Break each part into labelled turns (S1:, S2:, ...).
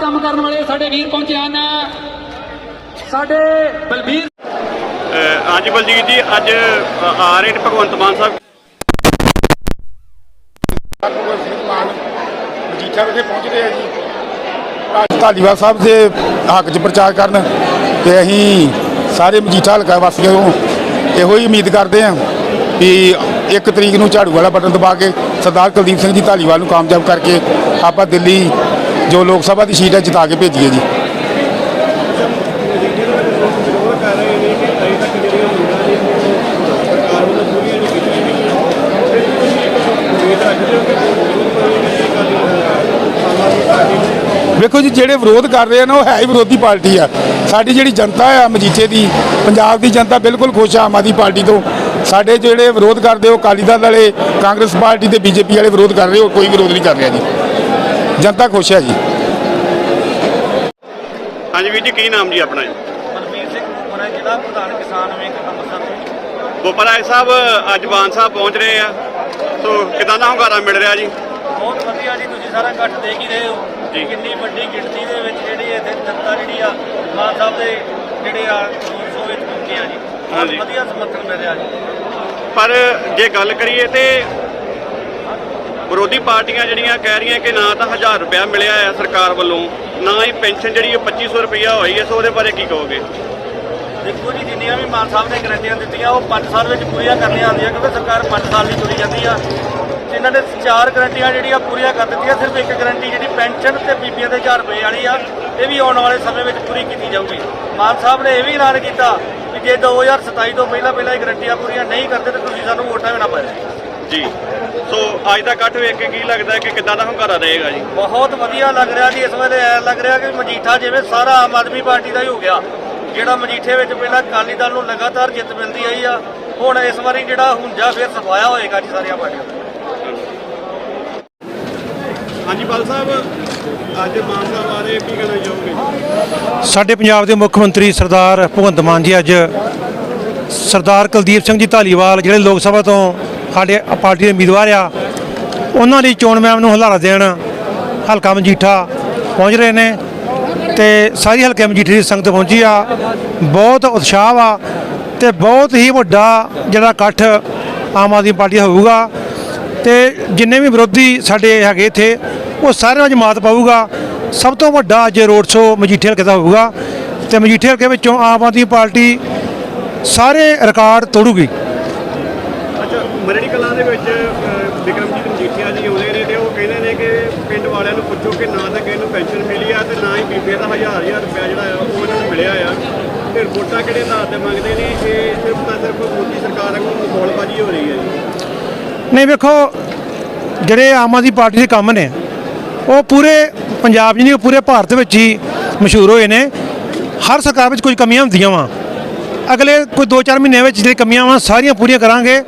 S1: ਕੰਮ ਕਰਨ ਵਾਲੇ ਸਾਡੇ ਵੀਰ ਪਹੁੰਚੇ ਹਨ। ਸਾਡੇ ਬਲਬੀਰ
S2: ਅਹ ਹਾਂਜੀ ਬਲਜੀਤ ਜੀ ਅੱਜ ਆ ਰਹੇ ਨੇ ਭਗਵੰਤ ਮਾਨ ਸਾਹਿਬ।
S3: ਭਗਵੰਤ ਸਿੰਘ ਮਾਨ ਮਜੀਠਾ ਵਿਖੇ ਪਹੁੰਚਦੇ ਆ ਜੀ। ਅੱਜ ਧਾਲੀਵਾਲ ਸਾਹਿਬ ਦੇ ਹੱਕ 'ਚ ਪ੍ਰਚਾਰ ਕਰਨ ਤੇ ਅਸੀਂ ਸਾਰੇ ਮਜੀਠਾ ਹਲਕਾ ਵਾਸੀਆਂ ਨੂੰ ਇਹੋ ਹੀ ਉਮੀਦ ਕਰਦੇ ਹਾਂ ਕਿ ਇੱਕ ਤਰੀਕ ਨੂੰ ਝਾੜੂ ਵਾਲਾ ਬਟਨ ਦਬਾ ਕੇ ਸਰਦਾਰ ਕੁਲਦੀਪ ਸਿੰਘ ਜੀ ਧਾਲੀਵਾਲ ਨੂੰ ਕਾਮਯਾਬ ਕਰਕੇ ਆਪਾਂ ਦਿੱਲੀ ਜੋ ਲੋਕ ਸਭਾ ਦੀ ਸੀਟ ਹੈ ਜਿਤਾ ਕੇ ਭੇਜੀਏ ਜੀ। ਵੇਖੋ ਜੀ, ਜਿਹੜੇ ਵਿਰੋਧ ਕਰ ਰਹੇ ਆ ਨਾ, ਉਹ ਹੈ ਹੀ ਵਿਰੋਧੀ ਪਾਰਟੀ ਆ। ਸਾਡੀ ਜਿਹੜੀ ਜਨਤਾ ਆ, ਮਜੀਠੇ ਦੀ, ਪੰਜਾਬ ਦੀ ਜਨਤਾ ਬਿਲਕੁਲ ਖੁਸ਼ ਆ, ਆਮ ਆਦਮੀ ਪਾਰਟੀ ਤੋਂ। ਸਾਡੇ ਜਿਹੜੇ ਵਿਰੋਧ ਕਰਦੇ ਉਹ ਅਕਾਲੀ ਦਲ ਵਾਲੇ ਕਾਂਗਰਸ ਪਾਰਟੀ ਤੇ ਬੀਜੇਪੀ ਵਾਲੇ ਵਿਰੋਧ ਕਰ ਰਹੇ ਉਹ ਕੋਈ ਵਿਰੋਧ ਨਹੀਂ ਕਰ ਰਿਹਾ ਜੀ। ਜਨਤਾ ਖੁਸ਼ ਹੈ ਜੀ।
S2: ਹਾਂਜੀ ਵੀਰ ਜੀ ਕੀ ਨਾਮ ਜੀ ਆਪਣਾ ਜੀ?
S4: ਮਨਵੀਰ ਸਿੰਘ ਮੋਰਾ ਜ਼ਿਲ੍ਹਾ ਪ੍ਰਧਾਨ ਕਿਸਾਨ ਵਿੰਗ ਅੰਮ੍ਰਿਤਸਰ ਤੋਂ।
S2: ਗੋਪਾਲ ਰਾਏ ਸਾਹਿਬ ਅੱਜ ਮਾਨ ਸਾਹਿਬ ਪਹੁੰਚ ਰਹੇ ਆ। ਸੋ ਕਿਦਾਂ ਦਾ ਹੁੰਗਾਰਾ ਮਿਲ ਰਿਹਾ ਜੀ?
S4: ਬਹੁਤ ਵਧੀਆ ਜੀ ਤੁਸੀਂ ਸਾਰਾ ਇਕੱਠ ਦੇਖ ਹੀ ਰਹੇ ਹੋ
S2: ਜੀ।
S4: ਕਿੰਨੀ ਵੱਡੀ ਗਿਣਤੀ ਦੇ ਵਿੱਚ ਜਿਹੜੀ ਇੱਥੇ ਜਨਤਾ ਜਿਹੜੀ ਆ ਮਾਨ ਸਾਹਿਬ ਦੇ ਜਿਹੜੇ ਆ ਸ਼ੋ ਵਿੱਚ ਪਹੁੰਚੇ ਆ ਜੀ। ਬਹੁਤ। ਵਧੀਆ ਸਮਰਥਨ ਮਿਲ ਰਿਹਾ ਜੀ।
S2: ਪਰ ਜੇ ਗੱਲ ਕਰੀਏ ਤੇ ਵਿਰੋਧੀ ਪਾਰਟੀਆਂ ਜਿਹੜੀਆਂ ਕਹਿ ਰਹੀਆਂ ਕਿ ਨਾ ਤਾਂ 1000 ਰੁਪਇਆ ਮਿਲਿਆ ਹੈ ਸਰਕਾਰ ਵੱਲੋਂ ਨਾ ਹੀ ਪੈਨਸ਼ਨ ਜਿਹੜੀ ਉਹ 2500 ਰੁਪਇਆ ਹੋਈ ਹੈ ਸੋ ਉਹਦੇ ਬਾਰੇ ਕੀ ਕਹੋਗੇ?
S4: ਦੇਖੋ ਜੀ ਜਿੰਨੀਆਂ ਵੀ ਮਾਨ ਸਾਹਿਬ ਨੇ ਗਰੰਟੀਆਂ ਦਿੱਤੀਆਂ ਉਹ 5 ਸਾਲ ਵਿੱਚ ਪੂਰੀਆਂ ਕਰਨੀਆਂ ਹੁੰਦੀਆਂ ਕਿਉਂਕਿ ਸਰਕਾਰ 5 ਸਾਲ ਦੀ ਤੁਰੀ ਜਾਂਦੀ ਆ। ਇਹਨਾਂ ਨੇ ਚਾਰ ਗਰੰਟੀਆਂ ਜਿਹੜੀਆਂ ਪੂਰੀਆਂ ਕਰ ਦਿੱਤੀਆਂ ਸਿਰਫ ਇੱਕ ਗਰੰਟੀ ਜਿਹੜੀ ਪੈਨਸ਼ਨ ਤੇ ਬੀਬੀਆਂ ਦੇ 1000 ਰੁਪਏ ਵਾਲੀ ਆ ਇਹ ਵੀ ਆਉਣ ਵਾਲੇ ਸਮੇਂ ਵਿੱਚ ਪੂਰੀ ਕੀਤੀ ਜਾਊਗੀ। ਮਾਨ ਸਾਹਿਬ ਨੇ ਇਹ ਵੀ ਐਲਾਨ ਕੀਤਾ ਕਿ ਜੇ 2027 ਤੋਂ ਪਹਿਲਾਂ ਪਹਿਲਾਂ ਇਹ ਗਰੰਟੀਆਂ ਪੂਰੀਆਂ ਨਹੀਂ ਕਰਦੇ ਤਾਂ ਤੁਸੀਂ ਸਾਨੂੰ ਵੋਟਾਂ ਵੀ ਨਾ ਪਾਇਓ।
S2: ਜੀ। ਸੋ ਅੱਜ ਦਾ ਇਕੱਠ ਵੇਖ ਕੇ ਕੀ ਲੱਗਦਾ ਹੈ ਕਿ ਕਿਦਾਂ ਦਾ ਹੁੰਗਾਰਾ ਰਹੇਗਾ ਜੀ?
S4: ਬਹੁਤ ਵਧੀਆ ਲੱਗ ਰਿਹਾ ਜੀ ਇਸ ਵੇਲੇ ਐ ਲੱਗ ਰਿਹਾ ਕਿ ਮਜੀਠਾ ਜਿਵੇਂ ਸਾਰਾ ਆਮ ਆਦਮੀ ਪਾਰਟੀ ਦਾ ਹੀ ਹੋ ਗਿਆ। ਜਿਹੜਾ ਮਜੀਠੇ ਵਿੱਚ ਪਹਿਲਾਂ ਅਕਾਲੀ ਦਲ ਨੂੰ ਲਗਾਤਾਰ ਜਿੱਤ ਮਿਲਦੀ ਆਈ ਆ ਹੁਣ ਇਸ ਵਾਰੀ ਜਿਹੜਾ ਹੁੰਜਾ ਫਿਰ ਸਫਾਇਆ ਹੋਏਗਾ ਜੀ ਸਾਰੀਆਂ ਪਾਰਟੀਆਂ ਦਾ।
S2: ਹਾਂਜੀ ਬਾਲ ਸਾਹਿਬ ਅੱਜ ਮਾਨ ਸਾਹਿਬ ਕੀ ਕਹਿਣਾ ਚਾਹੋਗੇ
S5: ਸਾਡੇ ਪੰਜਾਬ ਦੇ ਮੁੱਖ ਮੰਤਰੀ ਸਰਦਾਰ ਭਗਵੰਤ ਮਾਨ ਜੀ ਅੱਜ ਸਰਦਾਰ ਕੁਲਦੀਪ ਸਿੰਘ ਜੀ ਧਾਲੀਵਾਲ ਜਿਹੜੇ ਲੋਕ ਸਭਾ ਤੋਂ ਸਾਡੇ ਪਾਰਟੀ ਦੇ ਉਮੀਦਵਾਰ ਆ, ਉਹਨਾਂ ਲਈ ਚੋਣ ਮੁਹਿੰਮ ਨੂੰ ਹੁਲਾਰਾ ਦੇਣ ਹਲਕਾ ਮਜੀਠਾ ਪਹੁੰਚ ਰਹੇ ਨੇ ਤੇ ਸਾਰੀ ਹਲਕੇ ਮਜੀਠੇ ਦੀ ਸੰਗਤ ਪਹੁੰਚੀ ਆ। ਬਹੁਤ ਉਤਸ਼ਾਹ ਆ ਤੇ ਬਹੁਤ ਹੀ ਵੱਡਾ ਜਿਹੜਾ ਇਕੱਠ ਆਮ ਆਦਮੀ ਪਾਰਟੀ ਦਾ ਹੋਊਗਾ ਤੇ ਜਿੰਨੇ ਵੀ ਵਿਰੋਧੀ ਸਾਡੇ ਹੈਗੇ ਇੱਥੇ ਉਹ ਸਾਰਿਆਂ ਨੂੰ ਜਮਾਤ ਪਾਊਗਾ। ਸਭ ਤੋਂ ਵੱਡਾ ਅੱਜ ਰੋਡ ਸ਼ੋ ਮਜੀਠੇ ਹਲਕੇ ਦਾ ਹੋਊਗਾ। ਤੇ ਮਜੀਠੇ ਹਲਕੇ ਵਿੱਚੋਂ ਆਮ ਆਦਮੀ ਪਾਰਟੀ ਸਾਰੇ ਰਿਕਾਰਡ ਤੋੜੂਗੀ।
S2: ਅੱਛਾ ਮਰੜੀ ਕਲਾਂ ਦੇ ਵਿੱਚ ਵਿਕਰਮਜੀਤ ਮਜੀਠੀਆ ਜੀ ਆਉਂਦੇ ਨੇ ਤੇ ਉਹ ਕਹਿੰਦੇ ਨੇ ਕਿ ਪਿੰਡ ਵਾਲਿਆਂ ਨੂੰ ਪੁੱਛੋ ਕਿ ਨਾ ਤਾਂ ਕਿਸੇ ਨੂੰ ਪੈਨਸ਼ਨ ਮਿਲੀ ਆ ਤੇ ਨਾ ਹੀ ਬੀਬੀ ਦਾ ਹਜ਼ਾਰ ਹਜ਼ਾਰ ਰੁਪਇਆ ਜਿਹੜਾ ਆ ਉਹ ਇਹਨਾਂ ਨੂੰ ਮਿਲਿਆ ਆ। ਤੇ ਰਿਪੋਰਟਾਂ ਕਿਹੜੇ ਆਧਾਰ ਤੇ ਮੰਗਦੇ ਨੇ? ਇਹ ਸਿਰਫ ਤਾਂ ਸਿਰਫ ਮੋਦੀ ਸਰਕਾਰ ਵਾਂਗੂ ਮਖੌਲਬਾਜ਼ੀ ਹੋ ਰਹੀ ਹੈ ਜੀ।
S5: ਨਹੀਂ ਵੇਖੋ ਜਿਹੜੇ ਆਮ ਆਦਮੀ ਪਾਰਟੀ ਦੇ ਕੰਮ ਨੇ ਉਹ ਪੂਰੇ ਪੰਜਾਬ 'ਚ ਉਹ ਪੂਰੇ ਭਾਰਤ ਵਿੱਚ ਹੀ ਮਸ਼ਹੂਰ ਹੋਏ ਨੇ। ਹਰ ਸਰਕਾਰ ਵਿੱਚ ਕੁਝ ਕਮੀਆਂ ਹੁੰਦੀਆਂ ਵਾ। ਅਗਲੇ ਕੋਈ 2-4 ਮਹੀਨੇ ਵਿੱਚ ਜਿਹੜੀ ਕਮੀਆਂ ਵਾ, ਸਾਰੀਆਂ ਪੂਰੀਆਂ ਕਰਾਂਗੇ।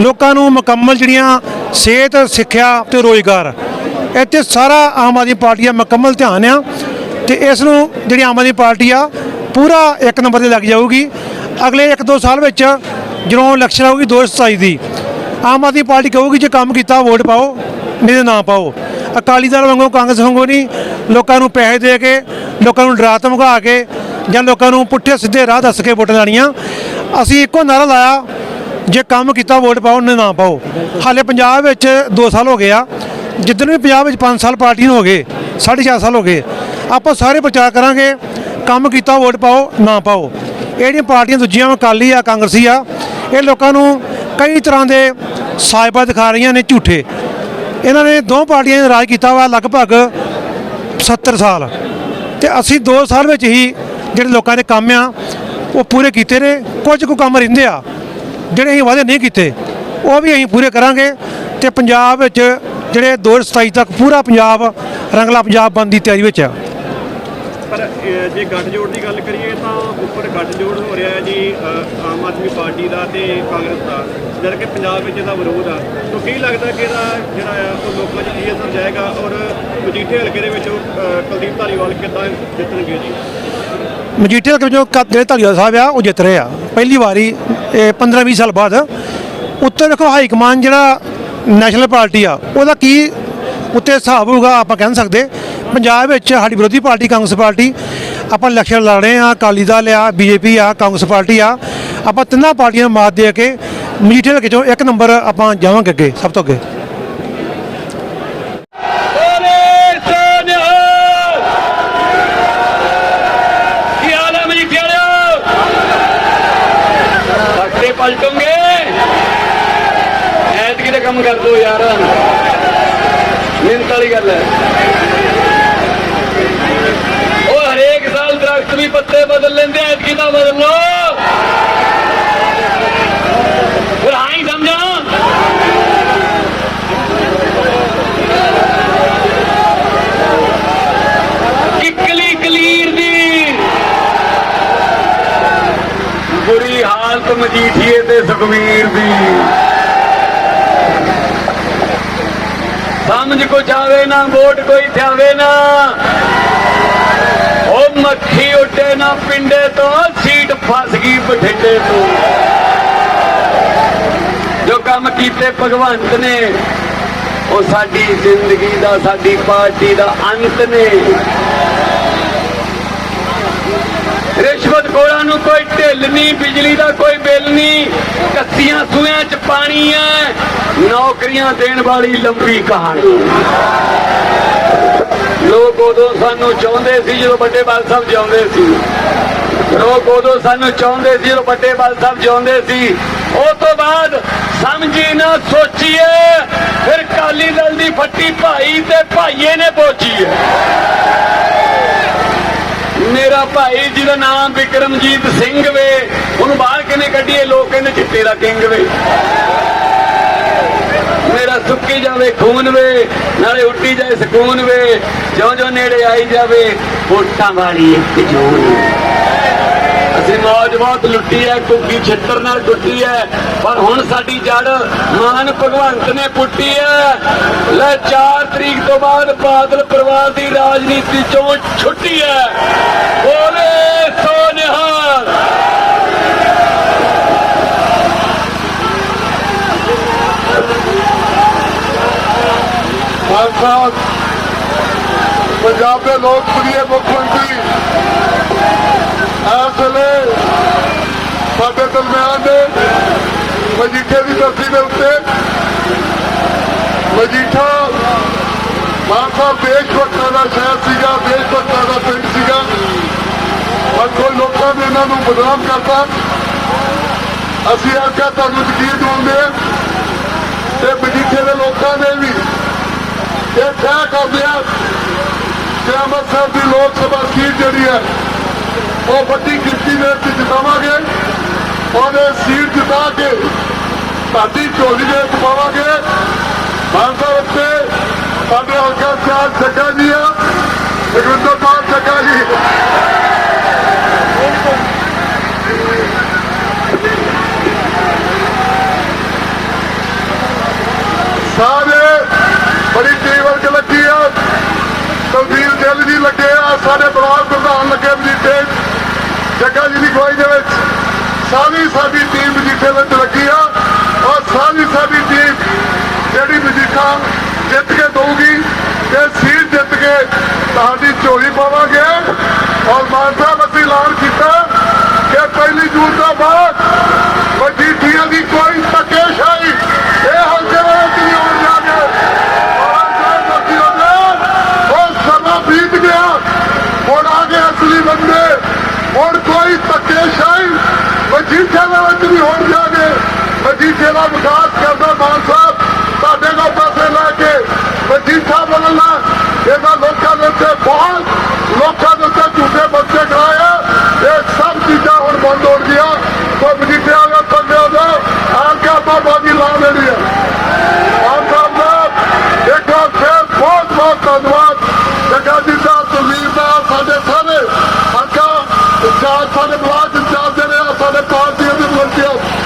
S5: ਲੋਕਾਂ ਨੂੰ ਮੁਕੰਮਲ ਜਿਹੜੀਆਂ ਸਿਹਤ, ਸਿੱਖਿਆ ਤੇ ਰੋਜ਼ਗਾਰ। ਇੱਥੇ ਸਾਰਾ ਆਮ ਆਦਮੀ ਪਾਰਟੀ ਦਾ ਮੁਕੰਮਲ ਧਿਆਨ ਆ ਤੇ ਇਸ ਨੂੰ ਜਿਹੜੀ ਆਮ ਆਦਮੀ ਪਾਰਟੀ ਆ, ਪੂਰਾ ਇੱਕ ਨੰਬਰ ਤੇ ਲੱਗ ਜਾਊਗੀ। ਅਗਲੇ 1-2 ਸਾਲ ਵਿੱਚ ਜਦੋਂ ਇਲੈਕਸ਼ਨ ਆਊਗੀ 2027 ਦੀ, ਆਮ ਆਦਮੀ ਪਾਰਟੀ ਕਹੂਗੀ ਜੇ ਕੰਮ ਕੀਤਾ ਵੋਟ ਪਾਓ, ਨਹੀਂ ਤਾਂ ਨਾ ਪਾਓ। ਅਕਾਲੀ ਦਲ ਵਾਂਗੂ, ਕਾਂਗਰਸ ਵਾਂਗੂ ਨਹੀਂ। ਲੋਕਾਂ ਨੂੰ ਪੈਸੇ ਦੇ ਕੇ, ਲੋਕਾਂ ਨੂੰ ਡਰਾ ਧਮਕਾ ਕੇ, ਜਾਂ ਲੋਕਾਂ ਨੂੰ ਪੁੱਠੇ ਸਿੱਧੇ ਰਾਹ ਦੱਸ ਕੇ ਵੋਟਾਂ ਲੈਣੀਆਂ। ਅਸੀਂ ਇੱਕੋ ਨਾਰਾ ਲਾਇਆ, ਜੇ ਕੰਮ ਕੀਤਾ ਵੋਟ ਪਾਓ ਨਹੀਂ ਨਾ ਪਾਓ। ਹਾਲੇ ਪੰਜਾਬ ਵਿੱਚ 2 ਸਾਲ ਹੋ ਗਏ ਆ। ਜਿੱਦਣ ਵੀ ਪੰਜਾਬ ਵਿੱਚ 5 ਸਾਲ ਪਾਰਟੀ ਨੂੰ ਹੋ ਗਏ 4.5 ਸਾਲ ਹੋ ਗਏ, ਆਪਾਂ ਸਾਰੇ ਪ੍ਰਚਾਰ ਕਰਾਂਗੇ, ਕੰਮ ਕੀਤਾ ਵੋਟ ਪਾਓ, ਨਾ ਪਾਓ। ਇਹ ਜਿਹੜੀਆਂ ਪਾਰਟੀਆਂ ਦੂਜੀਆਂ ਅਕਾਲੀ ਆ, ਕਾਂਗਰਸੀ ਆ, ਇਹ ਲੋਕਾਂ ਨੂੰ ਕਈ ਤਰ੍ਹਾਂ ਦੇ ਸਾਇਬਾ ਦਿਖਾ ਰਹੀਆਂ ਨੇ ਝੂਠੇ। ਇਹਨਾਂ ਨੇ ਦੋ ਪਾਰਟੀਆਂ ਨੇ ਰਾਜ ਕੀਤਾ ਵਾ ਲਗਭਗ 70 ਸਾਲ। ਤੇ ਅਸੀਂ 2 ਸਾਲ ਵਿੱਚ ਹੀ ਜਿਹੜੇ ਲੋਕਾਂ ਦੇ ਕੰਮ ਆ, ਉਹ ਪੂਰੇ ਕੀਤੇ ਨੇ। ਕੁਝ ਕੁ ਕੰਮ ਰਹਿੰਦੇ ਆ, ਜਿਹੜੇ ਅਸੀਂ ਵਾਅਦੇ ਨਹੀਂ ਕੀਤੇ, ਉਹ ਵੀ ਅਸੀਂ ਪੂਰੇ ਕਰਾਂਗੇ। ਤੇ ਪੰਜਾਬ ਵਿੱਚ ਜਿਹੜੇ 2027 ਤੱਕ ਪੂਰਾ ਪੰਜਾਬ, ਰੰਗਲਾ ਪੰਜਾਬ ਬਣਨ ਦੀ ਤਿਆਰੀ ਵਿੱਚ ਆ।
S2: ਪਰ ਜੇ ਗੱਠਜੋੜ ਦੀ ਗੱਲ ਕਰੀਏ ਤਾਂ ਉੱਪਰ ਗੱਠਜੋੜ ਹੋ ਰਿਹਾ ਹੈ ਜੀ ਆਮ ਆਦਮੀ ਪਾਰਟੀ ਦਾ ਤੇ ਕਾਂਗਰਸ ਦਾ। ਜਦ ਕਿ ਪੰਜਾਬ ਵਿੱਚ ਇਹਦਾ ਵਿਰੋਧ ਆ। ਤਾਂ ਕੀ ਲੱਗਦਾ ਕਿ ਇਹਦਾ ਜਿਹੜਾ ਆ, ਉਹ ਲੋਕਾਂ 'ਚ ਕੀ ਅਸਰ ਜਾਏਗਾ ਔਰ ਮਜੀਠੇ ਹਲਕੇ ਦੇ ਵਿੱਚ ਕੁਲਦੀਪ ਧਾਲੀਵਾਲ ਕਿੱਦਾਂ ਜਿੱਤਣਗੇ ਜੀ?
S5: ਮਜੀਠੇ ਦੇ ਜੋ ਜਿਹੜੇ ਧਾਲੀਵਾਲ ਸਾਹਿਬ ਆ, ਉਹ ਜਿੱਤ ਰਹੇ ਆ। ਪਹਿਲੀ ਵਾਰੀ 15-20 ਸਾਲ ਬਾਅਦ। ਉੱਤੇ ਦੇਖੋ ਹਾਈ ਕਮਾਨ ਜਿਹੜਾ ਨੈਸ਼ਨਲ ਪਾਰਟੀ ਆ, ਉਹਦਾ ਕੀ ਉੱਤੇ ਹਿਸਾਬ ਹੋਊਗਾ ਆਪਾਂ ਕਹਿ ਨਹੀਂ ਸਕਦੇ। ਪੰਜਾਬ ਵਿੱਚ ਸਾਡੀ ਵਿਰੋਧੀ ਪਾਰਟੀ ਕਾਂਗਰਸ ਪਾਰਟੀ, ਆਪਾਂ ਇਲੈਕਸ਼ਨ ਲੜ ਰਹੇ ਆ ਅਕਾਲੀ ਦਲ ਆ, ਬੀਜੇਪੀ ਆ, ਕਾਂਗਰਸ ਪਾਰਟੀ ਆ। ਆਪਾਂ ਤਿੰਨਾਂ ਪਾਰਟੀਆਂ ਨੂੰ ਮਾਤ ਦੇ ਕੇ ਮਜੀਠੇ ਹਲਕੇ ਚੋਂ ਇੱਕ ਨੰਬਰ ਆਪਾਂ ਜਾਵਾਂਗੇ ਅੱਗੇ, ਸਭ ਤੋਂ ਅੱਗੇ।
S1: ਬੋਲੇ ਸੋਨਿਹਾ ਕੀ ਪਲਟੋਗੇ। ਐਤਕੀ ਦਾ ਕੰਮ ਕਰ ਦੋ ਯਾਰ। ਮਿਹਨਤ ਵਾਲੀ ਗੱਲ ਹੈ। ਉਹ ਹਰੇਕ ਸਾਲ ਦਰਖਤ ਵੀ ਪੱਤੇ ਬਦਲ ਲੈਂਦੇ ਐਤਕੀ ਤਾਂ ਬਦਲ ਸਮਝ ਕੋ ਜਾਵੇ ਨਾ, ਵੋਟ ਕੋਈ ਥਿਆਵੇ ਨਾ। ਉਹ ਮੱਖੀ ਉੱਡੇ ਨਾ ਪਿੰਡੇ ਤੋਂ, ਸੀਟ ਫਸ ਗਈ ਬਠਿੰਡੇ ਤੋਂ। ਜੋ ਕੰਮ ਕੀਤੇ ਭਗਵੰਤ ਨੇ, ਉਹ ਸਾਡੀ ਜ਼ਿੰਦਗੀ ਦਾ, ਸਾਡੀ ਪਾਰਟੀ ਦਾ ਅੰਤ ਨੇ। ਰਿਸ਼ਵਤ ਖੋਰਾਂ ਨੂੰ ਕੋਈ ਢਿੱਲ ਨਹੀਂ, ਬਿਜਲੀ ਦਾ ਕੋਈ ਕੱਸੀਆਂ 'ਚ ਪਾਣੀ ਹੈ ਨੌਕਰੀਆਂ ਦੇਣ ਵਾਲੀ ਲੰਬੀ ਕਹਾਣੀ। ਲੋਕ ਉਦੋਂ ਸਾਨੂੰ ਚਾਹੁੰਦੇ ਸੀ ਜਦੋਂ ਵੱਡੇ ਬਾਲ ਸਾਹਿਬ ਜਿਉਂਦੇ ਸੀ। ਲੋਕ ਉਦੋਂ ਸਾਨੂੰ ਚਾਹੁੰਦੇ ਸੀ ਜਦੋਂ ਵੱਡੇ ਬਾਲ ਸਾਹਿਬ ਜਿਉਂਦੇ ਸੀ। ਉਸ ਤੋਂ ਬਾਅਦ ਸਮਝੀ ਨਾ ਸੋਚੀਏ, ਫਿਰ ਕਾਲੀ ਦਲ ਦੀ ਫੱਟੀ ਭਾਈ ਤੇ ਭਾਈਏ ਨੇ ਪੋਚੀ ਹੈ ਮੇਰਾ ਭਾਈ ਜਿਹਦਾ ਨਾਮ ਵਿਕਰਮਜੀਤ ਸਿੰਘ ਵੇ, ਉਹਨੂੰ ਬਾਹਰ ਕਿਨੇ ਕੱਢੀਏ? ਕਹਿੰਦੇ ਚਿੱਟੇ ਦਾ ਕਿੰਗ ਵੇ। ਮੇਰਾ ਸੁੱਕੀ ਜਾਵੇ, ਖੂਨ ਵੇ। ਨਾਲੇ ਉੱਡੀ ਜਾਏ ਸਕੂਨ ਵੇ। ਜਿਉਂ ਜਿਉਂ ਨੇੜੇ ਆਈ ਜਾਵੇ, ਵੋਟਾਂ ਵਾਲੀ ਇੱਕ ਜੂਨ। ਅਸੀਂ ਮੌਜ ਬਹੁਤ ਲੁੱਟੀ ਹੈ ਕੁੱਗੀ ਛਿੱਤਰ ਨਾਲ ਟੁੱਟੀ ਹੈ ਪਰ ਹੁਣ ਸਾਡੀ ਜੜ ਮਾਨ ਭਗਵੰਤ ਨੇ ਪੁੱਟੀ ਹੈ ਲੈ 4 ਤਰੀਕ ਤੋਂ ਬਾਅਦ ਬਾਦਲ ਪਰਿਵਾਰ ਦੀ ਰਾਜਨੀਤੀ ਚੋਂ ਛੁੱਟੀ ਹੈ ਬੋਲੇ ਸੋ ਨਿਹਾਲ
S3: ਮਾਨ ਸਾਹਿਬ ਪੰਜਾਬ ਦੇ ਲੋਕਪ੍ਰਿਯ ਮੁੱਖ ਮੰਤਰੀ ਇਸ ਵੇਲੇ ਸਾਡੇ ਦਰਮਿਆਨ ਦੇ ਮਜੀਠੇ ਦੀ ਧਰਤੀ ਦੇ ਉੱਤੇ ਮਜੀਠਾ ਮਾਨ ਦੇਸ਼ ਭਗਤਾਂ ਦਾ ਸ਼ਹਿਰ ਸੀਗਾ, ਦੇਸ਼ ਭਗਤਾਂ ਦਾ ਪਿੰਡ ਸੀਗਾ। ਪਰ ਕੋਈ ਲੋਕਾਂ ਨੇ ਇਹਨਾਂ ਨੂੰ ਬਦਨਾਮ ਕਰਤਾ। ਅਸੀਂ ਆਖਿਆ ਤੁਹਾਨੂੰ ਯਕੀਨ ਦਿਵਾਉਂਦੇ ਤੇ ਮਜੀਠੇ ਦੇ ਲੋਕਾਂ ਨੇ ਵੀ ਇਹ ਤੈਅ ਕਰਦੇ ਆ ਕਿ ਅੰਮ੍ਰਿਤਸਰ ਦੀ ਲੋਕ ਸਭਾ ਸੀਟ ਜਿਹੜੀ ਹੈ, ਉਹ ਵੱਡੀ ਗਿਣਤੀ ਦੇ ਵਿੱਚ ਜਿਤਾਵਾਂਗੇ। ਉਹਦੇ ਸੀਟ ਜਿਤਾ ਕੇ ਸਾਡੀ ਝੋਲੀ ਦੇ ਵਿੱਚ ਪਾਵਾਂਗੇ। ਮਾਨ ਉੱਤੇ ਸਾਡੇ ਹਲਕਾ ਸਾਹਿਬ ਚੱਕਾ ਜੀ ਆ, ਜਗਵਿੰਦਰ ਕੌਰ ਚੱਕਾ ਜੀ ਸਾਰੇ ਬੜੀ ਟੀਮ ਵਰਕ ਲੱਗੀ ਆ ਤਲਵੀਰ ਦਿਲ ਜੀ ਲੱਗੇ ਆ ਸਾਡੇ ਬਲਾਕ ਪ੍ਰਧਾਨ ਲੱਗੇ ਮਜੀਠੇ ਜੱਗਾ ਜੀ ਦੀ ਗਵਾਹੀ ਦੇ ਵਿੱਚ ਸਾਰੀ ਸਾਡੀ ਟੀਮ ਮਜੀਠੇ ਵਿੱਚ ਲੱਗੀ ਆ ਔਰ ਸਾਰੀ ਸਾਡੀ ਟੀਮ ਜਿਹੜੀ ਮਜੀਠਾ ਜਿੱਤ ਕੇ ਦਊਗੀ ਤੇ ਸੀਟ ਜਿੱਤ ਕੇ ਤੁਹਾਡੀ ਝੋਲੀ ਪਾਵਾਂਗੇ। ਔਰ ਮਾਨ ਸਾਹਿਬ, ਅਸੀਂ ਐਲਾਨ ਕੀਤਾ ਕਿ ਪਹਿਲੀ ਜੂਨ ਤੋਂ ਬਾਅਦ ਮਜੀਠੀਆਂ ਦੀ ਕੋਈ ਧੱਕੇਸ਼ਾਹੀ ਇਹ ਹਲਕੇ ਵਿੱਚ ਨਹੀਂ ਹੋਣ ਜਾਵੇ ਔਰ ਸਾਹਿਬ ਅਸੀਂ ਉਹਦੇ ਉਹ ਸਮਾਂ ਬੀਤ ਗਿਆ ਹੁਣ ਆ ਗਏ ਅਸਲੀ ਬੰਦੇ ਹੁਣ ਕੋਈ ਧੱਕੇਸ਼ਾਹੀ ਮਜੀਠੇ ਦੇ ਵਿੱਚ ਨਹੀਂ ਹੋਣ ਜਾਵੇ ਮਜੀਠੇ ਦਾ ਵਿਕਾਸ ਕਰਦਾ ਮਾਨ ਸਾਹਿਬ, ਸਾਡੇ ਕੋਲ ਪੈਸੇ ਲੈ ਕੇ ਮਜੀਠਾ ਬੋਲਣਾ ਇਹਦਾ ਲੋਕਾਂ ਦੇ ਉੱਤੇ ਬਹੁਤ, ਲੋਕਾਂ ਦੇ ਉੱਤੇ ਝੂਠੇ ਬੱਚੇ ਕਰਾਇਆ ਇਹ ਸਭ ਚੀਜ਼ਾਂ ਹੁਣ ਬੰਦ ਹੋ ਗਈਆਂ ਸੋ ਮਜੀਠੇ ਆ ਗਿਆ ਬੰਦੇ ਹੋ ਜਾਓ ਆਹ ਕਿਆ ਬਾਬਾ ਲਾ ਲੈਣੀ ਹੈ ਆਪ ਸਾਹਿਬ ਦਾ ਇੱਕ ਵਾਰ ਫਿਰ ਬਹੁਤ ਬਹੁਤ ਧੰਨਵਾਦ। ਜੱਗਾ ਜੀ ਦਾ ਸੁਨੀਲ ਦਾ, ਸਾਡੇ ਸਾਰੇ। ਹਲਕਾ ਇੰਚਾਰਜ, ਸਾਡੇ ਬਲਾਕ ਇੰਚਾਰਜ ਜਿਹੜੇ ਆ, ਸਾਡੇ ਪਾਰਟੀ ਦੇ ਵਰਕਰ